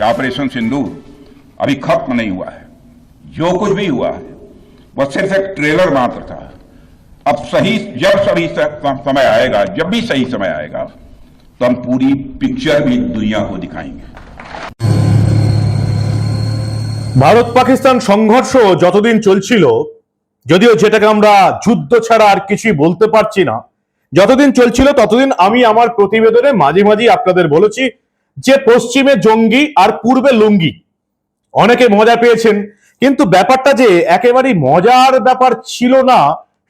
कि ऑपरेशन सिंदूर अभी खत्म नहीं हुआ है जो कुछ भी हुआ है वह सिर्फ एक ट्रेलर मात्र था अब सही जब सही स- समय आएगा जब भी सही समय आएगा तो हम पूरी पिक्चर भी दुनिया को दिखाएंगे ভারত পাকিস্তান সংঘর্ষ যতদিন চলছিল যদিও যেটাকে আমরা যুদ্ধ ছাড়া আর কিছুই বলতে পারছি না যতদিন চলছিল ততদিন আমি আমার প্রতিবেদনে মাঝে মাঝে আপনাদের বলেছি যে পশ্চিমে জঙ্গি আর পূর্বে লুঙ্গি। অনেকে মজা পেয়েছেন, কিন্তু ব্যাপারটা যে একেবারেই মজার ব্যাপার ছিল না,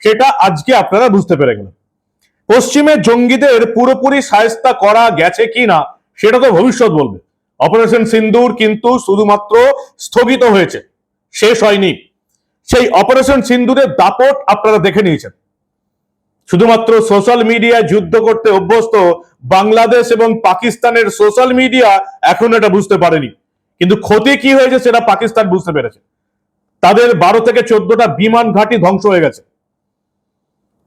সেটা আজকে আপনারা বুঝতে পেরে গেলেন। পশ্চিমে জঙ্গিদের পুরোপুরি সায়স্তা করা গেছে কিনা সেটা তো ভবিষ্যৎ বলবে। অপারেশন সিন্দুর কিন্তু শুধুমাত্র স্থগিত হয়েছে, শেষ হয়নি। সেই অপারেশন সিন্দুরের দাপট আপনারা দেখে নিয়েছেন। শুধুমাত্র সোশ্যাল মিডিয়ায় যুদ্ধ করতে অভ্যস্ত বাংলাদেশ এবং পাকিস্তানের সোশ্যাল মিডিয়া এখন এটা বুঝতে পারেনি। কিন্তু ক্ষতি কি হয়েছে সেটা পাকিস্তান বুঝতে পেরেছে। তাদের বারো থেকে চোদ্দটা বিমান ঘাঁটি ধ্বংস হয়ে গেছে।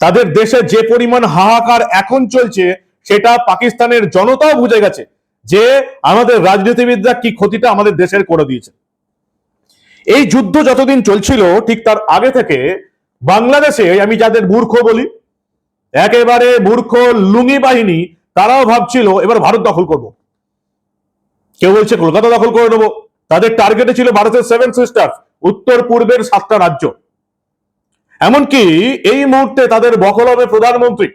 তাদের দেশে যে পরিমাণ হাহাকার এখন চলছে, সেটা পাকিস্তানের জনতাও বুঝে গেছে যে আমাদের রাজনীতিবিদরা কি ক্ষতিটা আমাদের দেশের করে দিয়েছে। এই যুদ্ধ যতদিন চলছিল, ঠিক তার আগে থেকে বাংলাদেশে, আমি যাদের মূর্খ বলি একেবারে মূর্খ লুঙ্গি বাহিনী, তারাও ভাবছিল এবার ভারত দখল করব। কেউ বলছে কলকাতা দখল করে নেব। তাদের টার্গেটে ছিল ভারতের সেভেন সিস্টার উত্তর পূর্বের সাতটা রাজ্য। এমনকি এই মুহূর্তে তাদের বকল হবে প্রধানমন্ত্রী।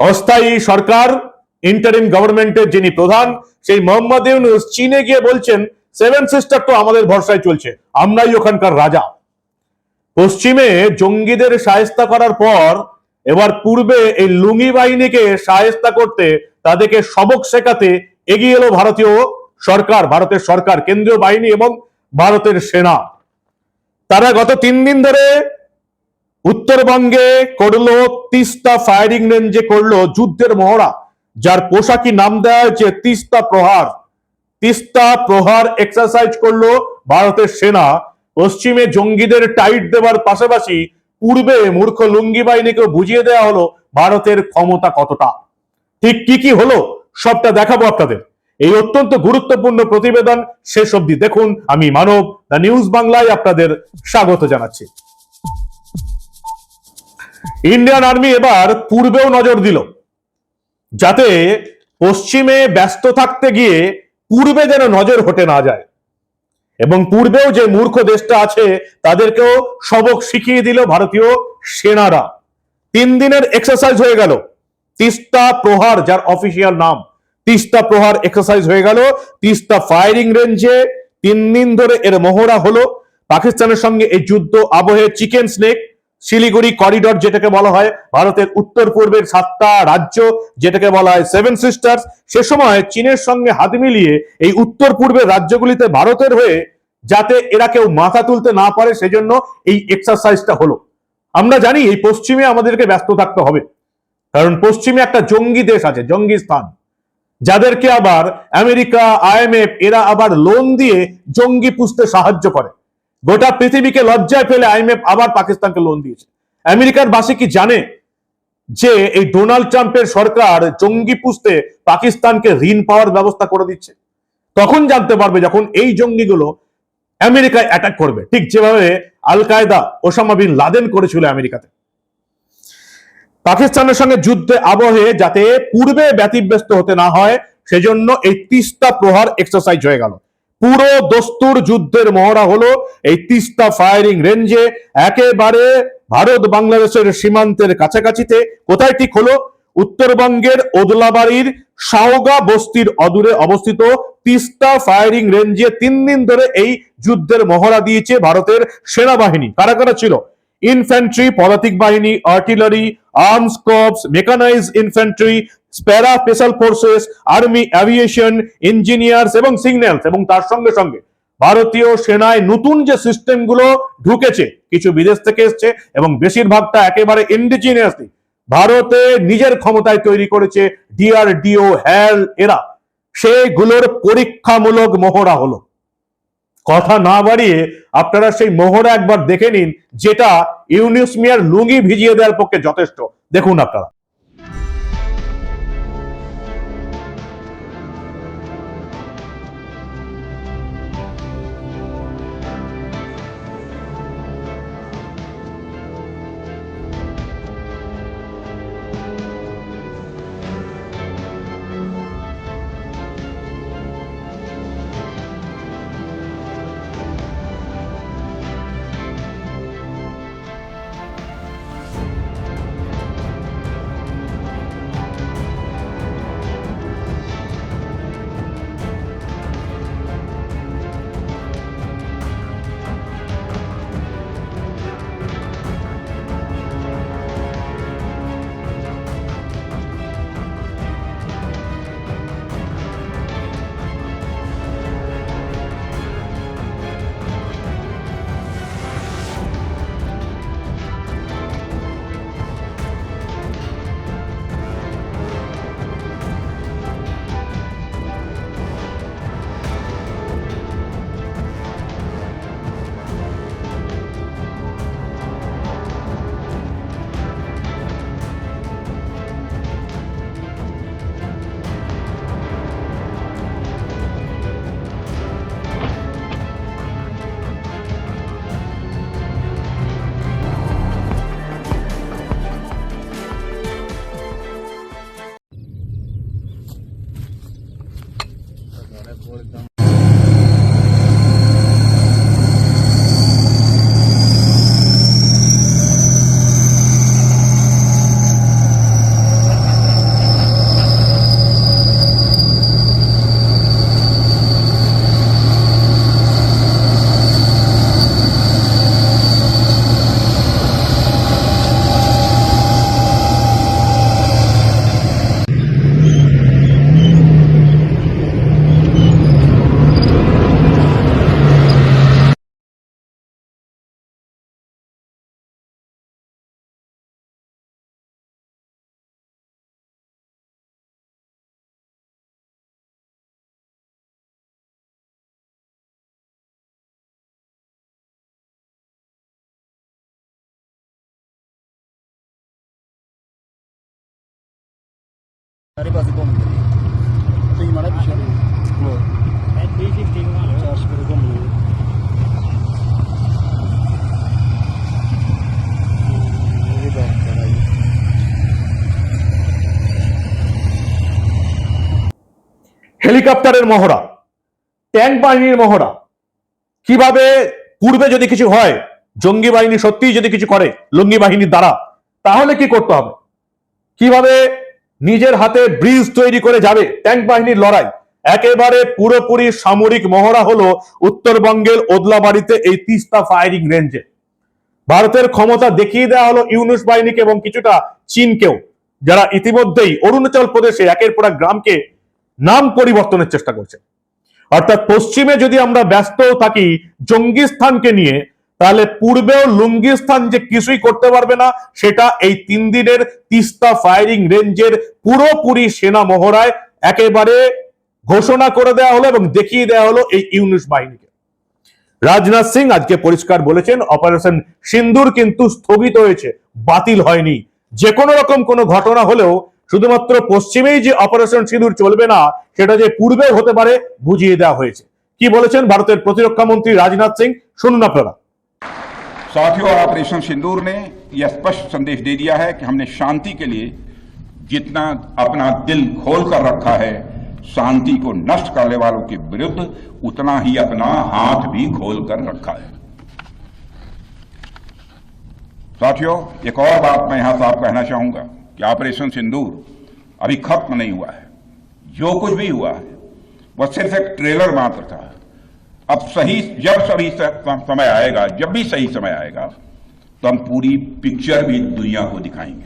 অস্থায়ী সরকার ইন্টারিম গভর্নমেন্টের যিনি প্রধান, সেই মোহাম্মদ ইউনুস চীনে গিয়ে বলছেন সেভেন সিস্টার তো আমাদের ভরসায় চলছে, আমরাই ওখানকার রাজা। পশ্চিমে জঙ্গিদের সায়স্তা করার পর এবার পূর্বে এই লুঙ্গি বাহিনীকে সায়স্তা করতে তাদেরকে সবক শেখাতে এগিয়ে এলো ভারতীয় সরকার, ভারতের সরকার, কেন্দ্রীয় বাহিনী এবং ভারতের সেনা। তারা গত তিন দিন ধরে উত্তরবঙ্গে করল, তিস্তা ফায়ারিং রেঞ্জে করল যুদ্ধের মহড়া, যার পোশাকি নাম দেওয়া হয়েছে তিস্তা প্রহার। তিস্তা প্রহার এক্সারসাইজ করল ভারতের সেনা। পশ্চিমে জঙ্গিদের টাইট দেওয়ার পাশাপাশি পূর্বে মূর্খ লুঙ্গি বাহিনীকে বুঝিয়ে দেওয়া হলো ভারতের ক্ষমতা কতটা। ঠিক কি কি হলো সবটা দেখাবো আপনাদের। এই অত্যন্ত গুরুত্বপূর্ণ প্রতিবেদন শেষ অবধি দেখুন। আমি মানব, দ্য নিউজ বাংলায় আপনাদের স্বাগত জানাচ্ছি। ইন্ডিয়ান আর্মি এবার পূর্বেও নজর দিল, যাতে পশ্চিমে ব্যস্ত থাকতে গিয়ে পূর্বে যেন নজর হটে না যায়। এবং পূর্বেও যে মূর্খ দেশটা আছে, তাদেরকেও সবক শিখিয়ে দিল ভারতীয় সেনারা। তিন দিনের এক্সারসাইজ হয়ে গেল। তিস্তা প্রহার, যার অফিসিয়াল নাম, তিস্তা প্রহার এক্সারসাইজ হয়ে গেল। তিস্তা ফায়ারিং রেঞ্জে তিন দিন ধরে এর মহড়া হলো। পাকিস্তানের সঙ্গে এই যুদ্ধ, আবহে চিকেন স্নেক শিলিগুড়ি করিডর যেটাকে বলা হয় ভারতের উত্তর পূর্বের সাতটা রাজ্য, যেটাকে বলা হয় সেভেন সিস্টার্স সে সময় চীনের সঙ্গে হাত মিলিয়ে এই উত্তর পূর্বের রাজ্যগুলিতে ভারতের হয়ে যাতে এরা কেউ মাথা তুলতে না পারে, সেজন্য এই এক্সারসাইজটা হলো। আমরা জানি এই পশ্চিমে আমাদেরকে ব্যস্ত থাকতে হবে, কারণ পশ্চিমে একটা জঙ্গি দেশ আছে, জঙ্গি স্থান। যাদেরকে আবার আমেরিকা আইএমএফ এরা আবার লোন দিয়ে জঙ্গি পুষতে সাহায্য করে। গোটা পৃথিবীকে লজ্জায় ফেলে আইএমএফ আবার পাকিস্তানকে লোন দিয়েছে। আমেরিকার বাসী কি জানে যে এই ডোনাল্ড ট্রাম্পের সরকার জঙ্গি পুষতে পাকিস্তানকে ঋণ পাওয়ার ব্যবস্থা করে দিচ্ছে? তখন জানতে পারবে যখন এই জঙ্গিগুলো আমেরিকায় অ্যাটাক করবে। ঠিক যেভাবে আল কায়দা ওসামা বিন লাদেন করেছিল আমেরিকাতে। পাকিস্তানের সঙ্গে যুদ্ধে আবহে যাতে পূর্বে ব্যতিব্যস্ত হতে না হয়, সেজন্য এই তিস্তা প্রহার এক্সারসাইজ হয়ে গেল। পুরো দস্তুর যুদ্ধের মহড়া হলো এই তিস্তা ফায়ারিং রেঞ্জে একেবারে ভারত বাংলাদেশের সীমান্তের কাছাকাছিতে। কোথায় ঠিক হলো? উত্তরবঙ্গের ওদলাবাড়ির সাওগা বস্তির অদূরে অবস্থিত তিস্তা ফায়ারিং রেঞ্জে তিন দিন ধরে এই যুদ্ধের মহড়া দিয়েছে ভারতের সেনাবাহিনী। কারা কারা ছিল? ইনফ্যান্ট্রি পদাতিক বাহিনী artillery arms corps mechanise infantry স্প্যারা special forces army aviation engineers এবং সিগন্যালস এবং তার সঙ্গে সঙ্গে ভারতীয় সেনায় নতুন যে সিস্টেমগুলো ঢুকেছে, কিছু বিদেশ থেকে এসছে এবং বেশিরভাগটা একেবারে ইন্ডিজিনিয়াসলি ভারতে নিজের ক্ষমতায় তৈরি করেছে ডিআরডিও হ্যাল এরা। সেগুলোর পরীক্ষামূলক মহড়া হলো। কথা না বাড়িয়ে আপনারা সেই মোহরা একবার দেখে নিন, যেটা ইউনিসমিয়ার লুঙ্গি ভিজিয়ে দেওয়ার পক্ষে যথেষ্ট। দেখুন আপনারা। হেলিকপ্টারের মহড়া ট্যাঙ্ক বাহিনীর মহড়া। কীভাবে পূর্বে যদি কিছু হয় জঙ্গি বাহিনী সত্যিই যদি কিছু করে লুঙ্গি বাহিনীর দ্বারা তাহলে কি করতে হবে? কীভাবে নিজের হাতে ব্রিজ তৈরি করে যাবে ট্যাঙ্ক বাহিনীর লড়াই। একেবারে পুরোপুরি সামরিক মহড়া হলো উত্তরবঙ্গের ওদলাবাড়িতে এই তিস্তা ফায়ারিং রেঞ্জে ভারতের ক্ষমতা দেখিয়ে দেওয়া হলো ইউনুস বাহিনীকে এবং কিছুটা চীনকেও, যারা ইতিমধ্যেই অরুণাচল প্রদেশে একের পর গ্রামকে নাম পরিবর্তনের চেষ্টা করছে। অর্থাৎ পশ্চিমে যদি আমরা ব্যস্ত থাকি, জঙ্গিস্থানকে নিয়ে তাহলে পূর্বেও লুঙ্গিস্থান যে কিছুই করতে পারবে না, সেটা এই তিন দিনের তিস্তা ফায়ারিং রেঞ্জের পুরোপুরি সেনা মহড়ায় একেবারে ঘোষণা করে দেওয়া হলো এবং দেখিয়ে দেওয়া হলো এই ইউনুস বাহিনীকে। রাজনাথ সিং আজকে পরিষ্কার বলেছেন অপারেশন সিন্দুর কিন্তু স্থগিত হয়েছে, বাতিল হয়নি। যে কোনো রকম কোনো ঘটনা হলেও শুধুমাত্র পশ্চিমেই যে অপারেশন সিঁদুর চলবে না, সেটা যে পূর্বেও হতে পারে, বুঝিয়ে দেওয়া হয়েছে। কি বলেছেন ভারতের প্রতিরক্ষা মন্ত্রী রাজনাথ সিং, শুনুন আপনারা। साथियों ऑपरेशन सिंदूर ने यह स्पष्ट संदेश दे दिया है कि हमने शांति के लिए जितना अपना दिल खोल कर रखा है, शांति को नष्ट करने वालों के विरुद्ध उतना ही अपना हाथ भी खोल कर रखा है। साथियों, एक और बात मैं यहाँ साफ़ कहना चाहूँगा कि ऑपरेशन सिंदूर अभी खत्म नहीं हुआ है। जो कुछ भी हुआ है वह सिर्फ़ एक ट्रेलर मात्र था। अब सही जब सही स- समय आएगा जब भी सही समय आएगा तो हम पूरी पिक्चर भी दुनिया को दिखाएंगे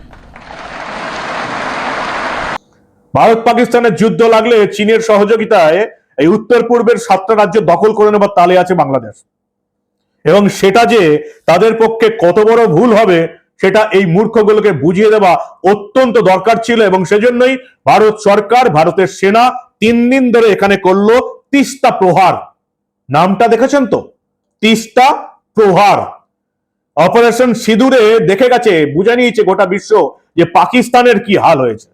ভারত পাকিস্তানের যুদ্ধ লাগলে চীনের সহযোগিতায় এই উত্তর পূর্বের সাতটা রাজ্য দখল করে নেবার তালে আছে বাংলাদেশ এবং সেটা যে তাদের পক্ষে কত বড় ভুল হবে সেটা এই মূর্খগুলোকে বুঝিয়ে দেওয়া অত্যন্ত দরকার ছিল এবং সেজন্যই ভারত সরকার ভারতের সেনা তিন দিন ধরে এখানে করলো তিস্তা প্রহার নামটা দেখেছেন তো? তিস্তা প্রহার। অপারেশন সিঁদুরে দেখে গেছে, বুঝে নিয়েছে গোটা বিশ্ব যে পাকিস্তানের কি হাল হয়েছে।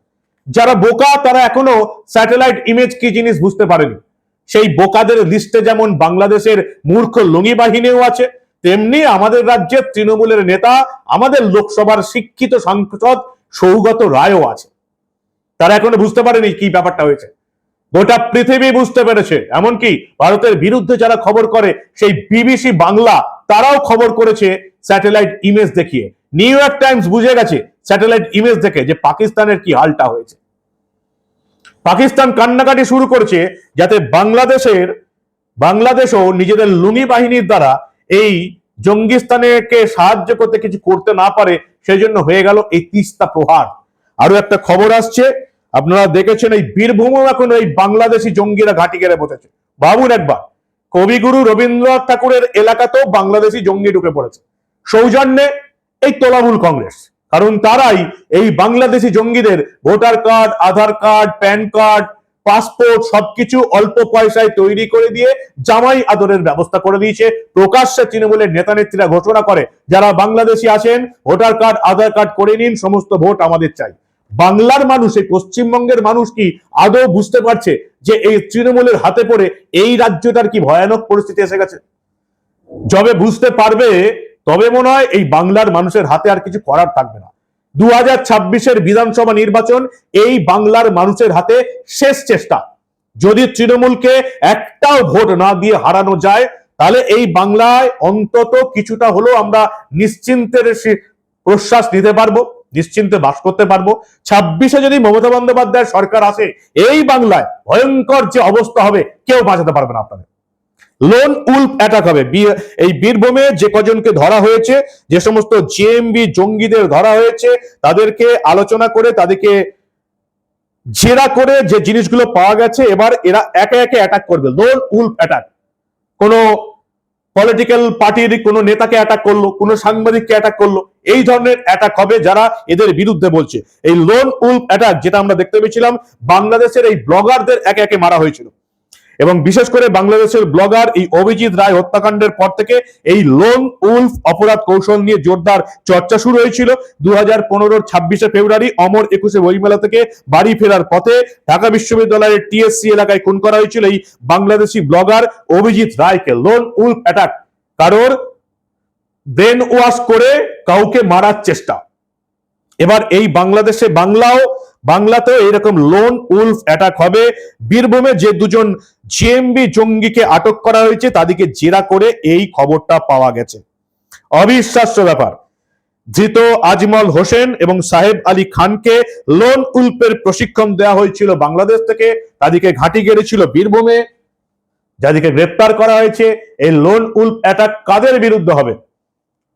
যারা বোকা, তারা এখনও স্যাটেলাইট ইমেজ কি জিনিস বুঝতে পারেনি? সেই বোকাদের লিস্টে যেমন বাংলাদেশের মূর্খ লুঙ্গি বাহিনীও আছে, তেমনি আমাদের রাজ্যের তৃণমূলের নেতা, আমাদের লোকসভার শিক্ষিত সাংসদ সৌগত রায়ও আছে। তারা এখনও বুঝতে পারেনি কি ব্যাপারটা হয়েছে। গোটা পৃথিবী বুঝতে পেরেছে। এমনকি ভারতের বিরুদ্ধে যারা খবর করে, সেই বিবিসি বাংলা, তারাও খবর করেছে স্যাটেলাইট ইমেজ দেখিয়ে। নিউ ইয়র্ক টাইমস বুঝে গেছে স্যাটেলাইট ইমেজ দেখে যে পাকিস্তানের কি হালটা হয়েছে। পাকিস্তান কান্নাকাটি শুরু করেছে যাতে বাংলাদেশের, বাংলাদেশও নিজেদের লুঙ্গি বাহিনীর দ্বারা এই জঙ্গিস্তানকে সাহায্য করতে কিছু করতে না পারে সেই জন্য হয়ে গেল এই তিস্তা প্রহার। আরও একটা খবর আসছে আপনারা দেখেছেন এই বীরভূমও এখন এই বাংলাদেশি জঙ্গিরা ঘাঁটি গেড়ে বসেছে। ভাবুন একবার, কবিগুরু রবীন্দ্রনাথ ঠাকুরের এলাকাতেও বাংলাদেশি জঙ্গি ঢুকে পড়েছে। সৌজন্যে এই তোলামূল কংগ্রেস, কারণ তারাই এই বাংলাদেশি জঙ্গিদের voter card, Aadhaar card, PAN card, passport সবকিছু অল্প পয়সায় তৈরি করে দিয়ে জামাই আদরের ব্যবস্থা করে দিয়েছে। প্রকাশ্যে তৃণমূলের নেতা নেত্রীরা ঘোষণা করে, যারা বাংলাদেশি আছেন ভোটার কার্ড, আধার কার্ড করে নিন, সমস্ত ভোট আমাদের চাই। বাংলার মানুষ, এই পশ্চিমবঙ্গের মানুষ কি আদৌ বুঝতে পারছে যে এই তৃণমূলের হাতে পড়ে এই রাজ্যটার কি ভয়ানক পরিস্থিতি এসে গেছে? যবে বুঝতে পারবে, তবে মনে হয় এই বাংলার মানুষের হাতে আর কিছু করার থাকবে না। দু হাজার ছাব্বিশের বিধানসভা নির্বাচন এই বাংলার মানুষের হাতে শেষ চেষ্টা। যদি তৃণমূলকে একটাও ভোট না দিয়ে হারানো যায়, তাহলে এই বাংলায় অন্তত কিছুটা হলেও আমরা নিশ্চিন্তের প্রশ্বাস নিতে পারব। নিশ্চিন্তে বাস করতে পারব। ছাব্বিশে যদি মমতা বন্দ্যোপাধ্যায়ের সরকার আসে, এই বাংলায় ভয়ঙ্কর যে অবস্থা হবে, কেউ বাঁচাতে পারবে না আপনাদের। লোন উল্ফ অ্যাটাক হবে। এই বীরভূমে যে কজনকে ধরা হয়েছে, যে সমস্ত জেএমবি জঙ্গিদের ধরা হয়েছে, তাদেরকে আলোচনা করে, তাদেরকে জেরা করে যে জিনিসগুলো পাওয়া গেছে, এবার এরা একে একে অ্যাটাক করবে। লোন উল্ফ অ্যাটাক কোনো পলিটিক্যাল পার্টির কোনো নেতাকে অ্যাটাক করল, কোনো সাংবাদিককে অ্যাটাক করল, এই ধরনের অ্যাটাক হবে যারা এদের বিরুদ্ধে বলছে। এই লোন উল্প অ্যাটাক যেটা আমরা দেখতে পেয়েছিলাম, বাংলাদেশের এই ব্লগারদের একে একে মারা হয়েছিল। এবং বিশেষ করে বাংলাদেশের ব্লগার এই অভিজিৎ রায় হত্যাকাণ্ডের পর থেকে এই লোন উলফ অপরাধ কৌশল নিয়ে জোরদার চর্চা শুরু হয়েছিল। দু হাজার পনেরোর ছাব্বিশে ফেব্রুয়ারি অমর একুশে বইমেলা থেকে বাড়ি ফেরার পথে ঢাকা বিশ্ববিদ্যালয়ের টিএসসি এলাকায় খুন করা হয়েছিল এই বাংলাদেশি ব্লগার অভিজিৎ রায়কে। লোন উলফ অ্যাটাক কারোর ব্রেন ওয়াশ করে কাউকে মারার চেষ্টা। এবার এই বাংলাদেশে বাংলাও বাংলাতেও এরকম লোন উলফ অ্যাটাক হবে। বীরভূমে যে দুজন জিএমবি জঙ্গিকে আটক করা হয়েছে, তাদেরকে জেরা করে এই খবরটা পাওয়া গেছে। অবিশ্বাস্য ব্যাপার। ধৃত আজমল হোসেন এবং সাহেব আলী খানকে লোন উল্পের প্রশিক্ষণ দেওয়া হয়েছিল বাংলাদেশ থেকে। তাদেরকে ঘাঁটি গেড়েছিল বীরভূমে। যাদেরকে গ্রেপ্তার করা হয়েছে, এই লোন উল্প অ্যাটাক কাদের বিরুদ্ধে হবে?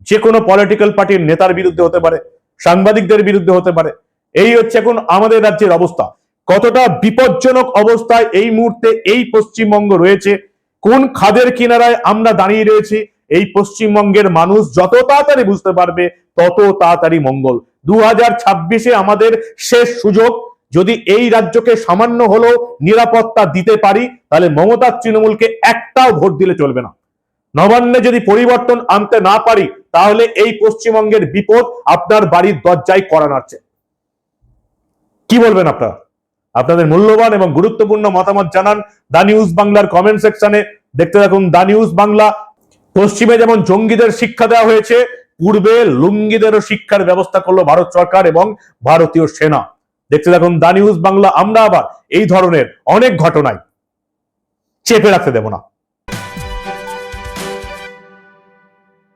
যে কোনো পলিটিক্যাল পার্টির নেতার বিরুদ্ধে হতে পারে, সাংবাদিকদের বিরুদ্ধে হতে পারে। এই হচ্ছে এখন আমাদের রাজ্যের অবস্থা। কতটা বিপজ্জনক অবস্থায় এই মুহূর্তে এই পশ্চিমবঙ্গ রয়েছে, কোন খাদের কিনারায় আমরা দাঁড়িয়ে রয়েছি, এই পশ্চিমবঙ্গের মানুষ যত তাড়াতাড়ি বুঝতে পারবে, তত তাড়াতাড়ি মঙ্গল। দু ছাব্বিশে আমাদের শেষ সুযোগ, যদি এই রাজ্যকে সামান্য হলেও নিরাপত্তা দিতে পারি, তাহলে মমতার তৃণমূলকে একটাও ভোট দিলে চলবে না। নবান্নে যদি পরিবর্তন আনতে না পারি, তাহলে এই পশ্চিমবঙ্গের বিপদ আপনার বাড়ির দরজায় করা নাড়ছে কি বলবেন আপনারা? আপনাদের মূল্যবান এবং গুরুত্বপূর্ণ মতামত জানান দা নিউজ বাংলার কমেন্ট সেকশনে দেখতে থাকুন দা নিউজ বাংলা। পশ্চিমে যেমন জঙ্গিদের শিক্ষা দেওয়া হয়েছে, পূর্বে লুঙ্গিদেরও শিক্ষার ব্যবস্থা করল ভারত সরকার এবং ভারতীয় সেনা। দেখতে থাকুন দা নিউজ বাংলা, আমরা আবার এই ধরনের অনেক ঘটনায় চেপে রাখতে দেব না।